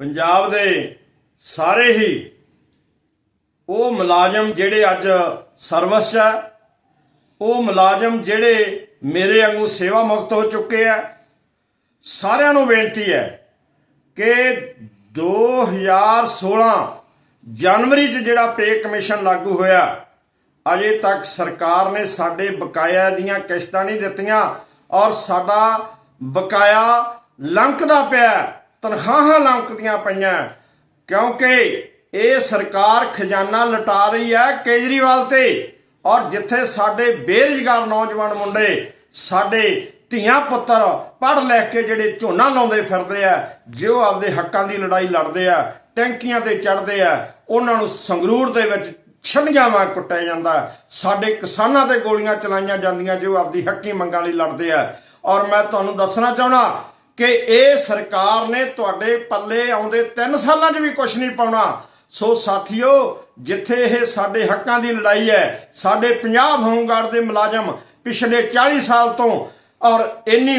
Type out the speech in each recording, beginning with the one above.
ਪੰਜਾਬ ਦੇ ਸਾਰੇ ਹੀ ਉਹ ਮੁਲਾਜ਼ਮ ਜਿਹੜੇ ਅੱਜ ਸਰਵਿਸ ਹੈ, ਉਹ ਮੁਲਾਜ਼ਮ ਜਿਹੜੇ ਮੇਰੇ ਵਾਂਗੂ ਸੇਵਾ ਮੁਕਤ ਹੋ ਚੁੱਕੇ ਆ, ਸਾਰਿਆਂ ਨੂੰ ਬੇਨਤੀ ਹੈ ਕਿ 2016 ਜਨਵਰੀ 'ਚ ਜਿਹੜਾ ਪੇ ਕਮਿਸ਼ਨ ਲਾਗੂ ਹੋਇਆ, ਅਜੇ ਤੱਕ ਸਰਕਾਰ ਨੇ ਸਾਡੇ ਬਕਾਇਆ ਦੀਆਂ ਕਿਸ਼ਤਾਂ ਨਹੀਂ ਦਿੱਤੀਆਂ ਔਰ ਸਾਡਾ ਬਕਾਇਆ ਲੰਕਦਾ ਪਿਆ ਤਨਖਾਹਾਂ ਲੰਕਦੀਆਂ ਪਈਆਂ। ਕਿਉਂਕਿ ਇਹ ਸਰਕਾਰ ਖਜ਼ਾਨਾ ਲਟਾ ਰਹੀ ਹੈ ਕੇਜਰੀਵਾਲ ਤੇ। ਔਰ ਜਿੱਥੇ ਸਾਡੇ ਬੇਰੁਜ਼ਗਾਰ ਨੌਜਵਾਨ ਮੁੰਡੇ, ਸਾਡੇ ਧੀਆਂ ਪੁੱਤਰ ਪੜ੍ਹ ਲਿਖ ਕੇ ਜਿਹੜੇ ਝੋਨਾ ਲਾਉਂਦੇ ਫਿਰਦੇ ਆ, ਜੋ ਆਪਦੇ ਹੱਕਾਂ ਦੀ ਲੜਾਈ ਲੜਦੇ ਆ, ਟੈਂਕੀਆਂ ਤੇ ਚੜਦੇ ਆ, ਉਹਨਾਂ ਨੂੰ ਸੰਗਰੂਰ ਦੇ ਵਿੱਚ ਛੰਡੀਆਂ ਵਾਂ ਕੁੱਟਿਆ ਜਾਂਦਾ। ਸਾਡੇ ਕਿਸਾਨਾਂ ਤੇ ਗੋਲੀਆਂ ਚਲਾਈਆਂ ਜਾਂਦੀਆਂ ਜੋ ਆਪਦੀ ਹੱਕੀ ਮੰਗਾਂ ਲਈ ਲੜਦੇ ਆ। ਔਰ ਮੈਂ ਤੁਹਾਨੂੰ ਦੱਸਣਾ ਚਾਹਣਾ ਕਿ ਇਹ ਸਰਕਾਰ ਨੇ ਤੁਹਾਡੇ ਪੱਲੇ ਆਉਂਦੇ 3 ਸਾਲਾਂ 'ਚ ਵੀ ਕੁਝ ਨਹੀਂ ਪਾਉਣਾ। ਸੋ ਸਾਥੀਓ, ਜਿੱਥੇ ਇਹ ਸਾਡੇ ਹੱਕਾਂ ਦੀ ਲੜਾਈ ਹੈ, ਸਾਡੇ ਪੰਜਾਬ ਹੋਮਗਾਰਡ ਦੇ ਮੁਲਾਜ਼ਮ ਪਿਛਲੇ 40 ਸਾਲ ਤੋਂ ਔਰ ਇੰਨੀ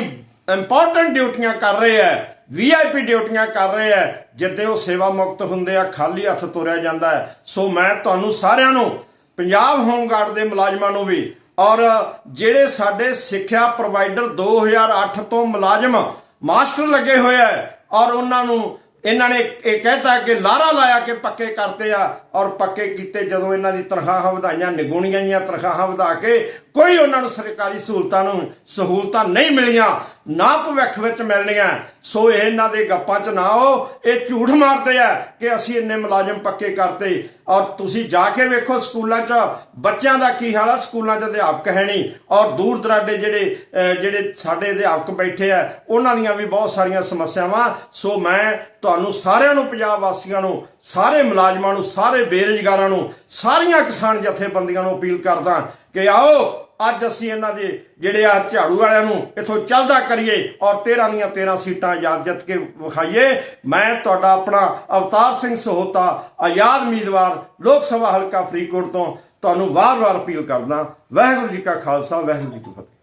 ਇੰਪੋਰਟੈਂਟ ਡਿਊਟੀਆਂ ਕਰ ਰਹੇ ਹੈ ਵੀਆਈਪੀ ਡਿਊਟੀਆਂ ਕਰ ਰਹੇ ਹੈ ਜਿੱਦੇ ਉਹ ਸੇਵਾ ਮੁਕਤ ਹੁੰਦੇ ਆ, ਖਾਲੀ ਹੱਥ ਤੁਰਿਆ ਜਾਂਦਾ ਹੈ। ਸੋ ਮੈਂ ਤੁਹਾਨੂੰ ਸਾਰਿਆਂ ਨੂੰ, ਪੰਜਾਬ ਹੋਮਗਾਰਡ ਦੇ ਮੁਲਾਜ਼ਮਾਂ ਨੂੰ ਵੀ ਔਰ ਜਿਹੜੇ ਸਾਡੇ ਸਿੱਖਿਆ ਪ੍ਰੋਵਾਈਡਰ 2008 ਤੋਂ ਮੁਲਾਜ਼ਮ ਮਾਸਟਰ ਲੱਗੇ ਹੋਏ ਆ ਔਰ ਉਹਨਾਂ ਨੂੰ ਇਹਨਾਂ ਨੇ ਇਹ ਕਹਿਤਾ ਕਿ ਲਾਰਾ ਲਾਇਆ ਕਿ ਪੱਕੇ ਕਰਤੇ ਆ ਔਰ ਪੱਕੇ ਕੀਤੇ ਜਦੋਂ ਇਹਨਾਂ ਦੀ ਤਨਖਾਹਾਂ ਵਧਾਈਆਂ, ਨਿਗੁਣੀਆਂ ਜੀਆਂ ਤਨਖਾਹਾਂ ਵਧਾ ਕੇ ਕੋਈ ਉਹਨਾਂ ਨੂੰ ਸਰਕਾਰੀ ਸਹੂਲਤਾਂ ਨੂੰ, ਸਹੂਲਤਾਂ ਨਹੀਂ ਮਿਲੀਆਂ, ਨਾ ਭਵਿੱਖ ਵਿੱਚ ਮਿਲਣੀਆਂ। ਸੋ ਇਹਨਾਂ ਦੇ ਗੱਪਾਂ 'ਚ ਨਾ ਆਓ, ਇਹ ਝੂਠ ਮਾਰਦੇ ਆ ਕਿ ਅਸੀਂ ਇੰਨੇ ਮੁਲਾਜ਼ਮ ਪੱਕੇ ਕਰਤੇ। ਔਰ ਤੁਸੀਂ ਜਾ ਕੇ ਵੇਖੋ ਸਕੂਲਾਂ 'ਚ, ਬੱਚਿਆਂ ਦਾ ਕੀ ਹਾਲ ਆ? ਸਕੂਲਾਂ 'ਚ ਅਧਿਆਪਕ ਹੈ ਨਹੀਂ। ਔਰ ਦੂਰ ਦਰਾਡੇ ਜਿਹੜੇ ਜਿਹੜੇ ਸਾਡੇ ਅਧਿਆਪਕ ਬੈਠੇ ਆ, ਉਹਨਾਂ ਦੀਆਂ ਵੀ ਬਹੁਤ ਸਾਰੀਆਂ ਸਮੱਸਿਆਵਾਂ। ਸੋ ਮੈਂ ਤੁਹਾਨੂੰ ਸਾਰਿਆਂ ਨੂੰ, ਪੰਜਾਬ ਵਾਸੀਆਂ ਨੂੰ, ਸਾਰੇ ਮੁਲਾਜ਼ਮਾਂ ਨੂੰ, ਸਾਰੇ ਬੇਰੁਜ਼ਗਾਰਾਂ ਨੂੰ, ਸਾਰੀਆਂ ਕਿਸਾਨ ਜਥੇਬੰਦੀਆਂ ਨੂੰ ਅਪੀਲ ਕਰਦਾ ਕਿ ਆਓ ਅੱਜ ਅਸੀਂ ਇਹਨਾਂ ਦੇ ਜਿਹੜੇ ਆ ਝਾੜੂ ਵਾਲਿਆਂ ਨੂੰ ਇਥੋਂ ਚੱਲਦਾ ਕਰੀਏ ਔਰ 13 ਦੀਆਂ 13 ਸੀਟਾਂ ਆਜ਼ਾਦ ਜਿੱਤ ਕੇ ਵਿਖਾਈਏ। ਮੈਂ ਤੁਹਾਡਾ ਆਪਣਾ ਅਵਤਾਰ ਸਿੰਘ ਸਹੋਤਾ, ਆਜ਼ਾਦ ਉਮੀਦਵਾਰ, ਲੋਕ ਸਭਾ ਹਲਕਾ ਫਰੀਦਕੋਟ ਤੋਂ ਤੁਹਾਨੂੰ ਵਾਰ-ਵਾਰ ਅਪੀਲ ਕਰਦਾ। ਵਾਹਿਗੁਰੂ ਜੀ ਕਾ ਖਾਲਸਾ, ਵਾਹਿਗੁਰੂ ਜੀ ਕੀ ਫਤਿਹ।